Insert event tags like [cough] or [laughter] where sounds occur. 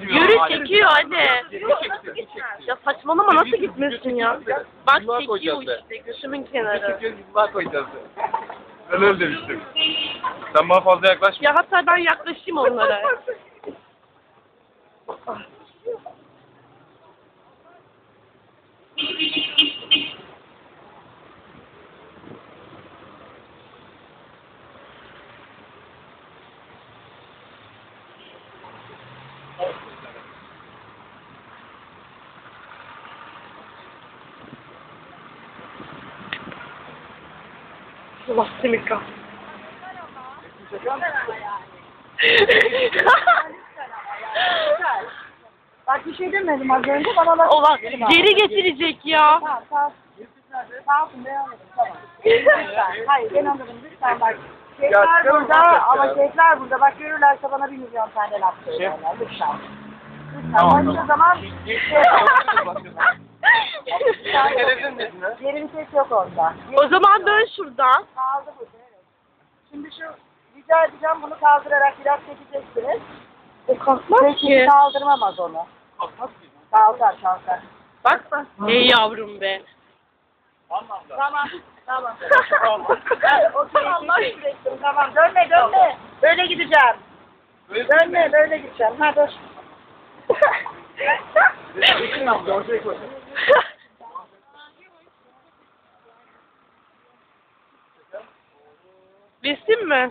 Yürü çekiyor hadi. Ya saçmalama nasıl gitmesin ya? Bak çekiyor işte götümün kenarı. Daha koyacağız. Ben öyle demiştim. Sen bana fazla yaklaşma. Ya hatta ben yaklaşayım onlara. [laughs] Allah seni kahretsin. Bak bir şey demedim az önce bana laf Ulan geri getirecek ya. Tamam sağ Sağ olsun ben anladım tamam. Lütfen. Hayır ben anladım lütfen bak. Kekler çıkalım burada ama ya. kekler burada. Bak görürlerse bana bir milyon tane laf söylerler. Lütfen. Lütfen. Tamam, Başka tamam. zaman Televizyon [laughs] geri vites yok orada. o zaman dön şuradan. Kaldı burada evet. Şimdi şu rica edeceğim bunu kaldırarak biraz çekeceksiniz. O kalkmaz ki. kaldırmamaz onu. Kalkar kalkar. Bak bak. Ey yavrum be. Tamam. Tamam. Okey. Allah şükretsin. Tamam. Dönme dönme. Böyle gideceğim. Dönme böyle gideceğim. Ha dur. [laughs] Resim mi?